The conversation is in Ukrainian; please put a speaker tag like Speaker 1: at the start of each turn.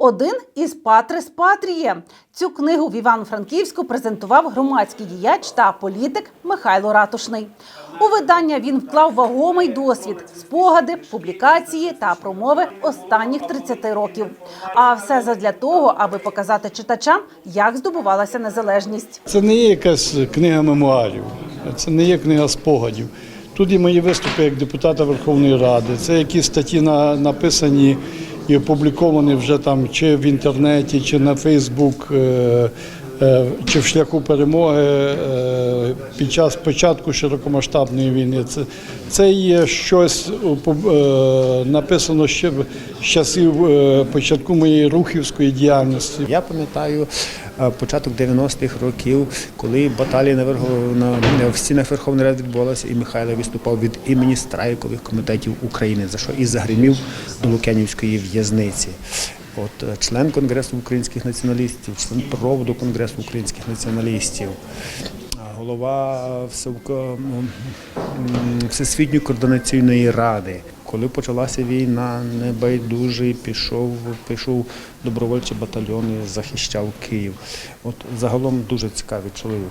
Speaker 1: Один із Патрис Патріє. Цю книгу в Івано-Франківську презентував громадський діяч та політик Михайло Ратушний. У видання він вклав вагомий досвід, спогади, публікації та промови останніх 30 років. А все задля того, аби показати читачам, як здобувалася незалежність.
Speaker 2: Це не є якась книга мемуарів, це не є книга спогадів. Тут є мої виступи як депутата Верховної Ради. Це якісь статті на- написані і опубліковані вже там чи в інтернеті, чи на Фейсбук, е, чи в шляху перемоги е, під час початку широкомасштабної війни. Це, це є щось е, написано ще з часів е, початку моєї рухівської діяльності.
Speaker 3: Я пам'ятаю е, початок 90-х років, коли баталія на, на в стінах Верховної Ради відбулася, і Михайло виступав від імені страйкових комітетів України, за що і загримів до Лук'янівської в'язниці. От е, член Конгресу українських націоналістів, член проводу Конгресу українських націоналістів. Голова Всесвітньої координаційної ради. Коли почалася війна, небайдужий пішов, пішов добровольчі батальйони, захищав Київ. От загалом дуже цікавий чоловік.